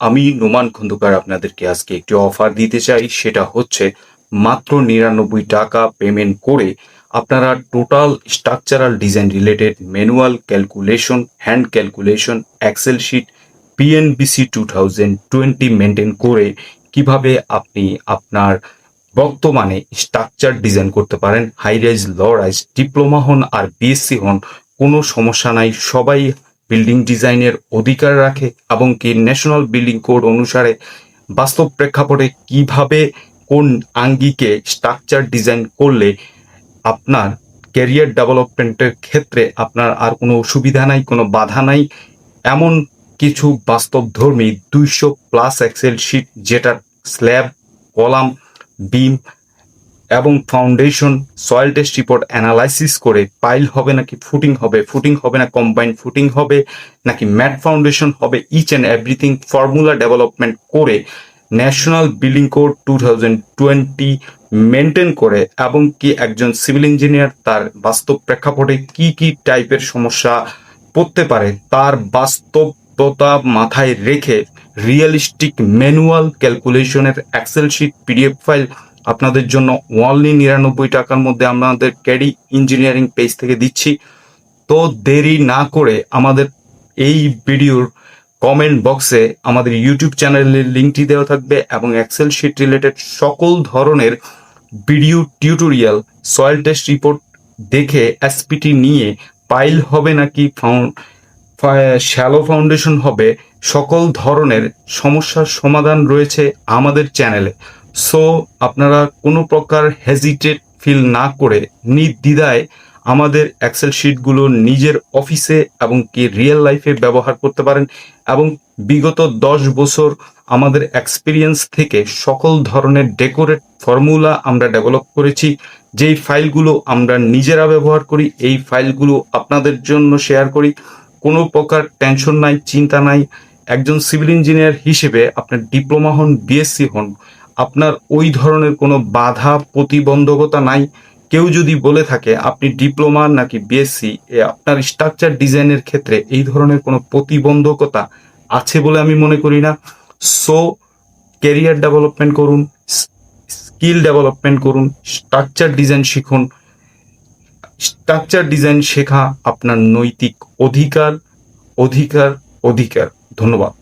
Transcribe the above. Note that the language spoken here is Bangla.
আমি নোমান খন্দকার আপনাদেরকে আজকে একটি অফার দিতে চাই, সেটা হচ্ছে মাত্র নিরানব্বই টাকা পেমেন্ট করে আপনারা total structural design related manual calculation hand calculation excel sheet PNBC two thousand twenty maintain করে কীভাবে আপনি আপনার বর্তমানে স্ট্রাকচার ডিজাইন করতে পারেন high rise low rise diploma হন আর বিএসসি হন, কোনো সমস্যা নাই, সবাই বিল্ডিং ডিজাইনের অধিকার রাখে এবং কি ন্যাশনাল বিল্ডিং কোড অনুসারে বাস্তব প্রেক্ষাপটে কীভাবে কোন আঙ্গিকে স্ট্রাকচার ডিজাইন করলে আপনার ক্যারিয়ার ডেভেলপমেন্টের ক্ষেত্রে আপনার আর কোনো অসুবিধা নাই, কোনো বাধা নাই? এমন কিছু বাস্তবধর্মী দুইশো প্লাস এক্সেল শিট যেটার স্ল্যাব কলাম বিম এবং foundation soil test report analysis করে পাইল হবে নাকি ফুটিং হবে ফুটিং হবে না কম্বাইন ফুটিং হবে, নাকি ম্যাট ফাউন্ডেশন হবে each and everything formula development করে national building code two thousand twenty maintain করে এবং কি একজন সিভিল ইঞ্জিনিয়ার তার বাস্তব প্রেক্ষাপটে কি কি টাইপের সমস্যা পড়তে পারে, তার বাস্তবতা মাথায় রেখে রিয়েলিস্টিক ম্যানুয়াল ক্যালকুলেশনের এক্সেল শিট পিডিএফ ফাইল আপনাদের জন্য ওনলি নিরানব্বই টাকার মধ্যে আমাদের ক্যাডি ইঞ্জিনিয়ারিং পেজ থেকে দিচ্ছি। তো দেরি না করে আমাদের এই ভিডিওর কমেন্ট বক্সে আমাদের ইউটিউব চ্যানেলের লিঙ্কটি দেওয়া থাকবে এবং এক্সেল শিট রিলেটেড সকল ধরনের video tutorial soil test report দেখে এসপিটি নিয়ে পাইল হবে নাকি ফাউন্ড শ্যালো ফাউন্ডেশন হবে, সকল ধরনের সমস্যার সমাধান রয়েছে আমাদের চ্যানেলে সো আপনারা কোনো প্রকার হেজিটেট ফিল না করে নির্দ্বিধায় আমাদের এক্সেল শিটগুলো নিজের অফিসে এবং কি রিয়েল লাইফে ব্যবহার করতে পারেন এবং বিগত দশ বছর আমাদের এক্সপিরিয়েন্স থেকে সকল ধরনের ডেকোরেট ফর্মুলা আমরা ডেভেলপ করেছি। যেই ফাইলগুলো আমরা নিজেরা ব্যবহার করি, এই ফাইলগুলো আপনাদের জন্য শেয়ার করি। কোনো প্রকার টেনশন নাই, চিন্তা নাই। একজন সিভিল ইঞ্জিনিয়ার হিসেবে আপনার ডিপ্লোমা হন বিএসসি হন আপনার ওই ধরনের কোনো বাধা, প্রতিবন্ধকতা নাই। কেউ যদি বলে থাকে, আপনি ডিপ্লোমা নাকি বিএসসি আপনার স্ট্রাকচার ডিজাইনের ক্ষেত্রে এই ধরনের কোনো প্রতিবন্ধকতা আছে বলে আমি মনে করি না। সো ক্যারিয়ার ডেভেলপমেন্ট করুন স্কিল ডেভেলপমেন্ট করুন স্ট্রাকচার ডিজাইন শিখুন। স্ট্রাকচার ডিজাইন শেখা আপনার নৈতিক অধিকার অধিকার অধিকার। ধন্যবাদ।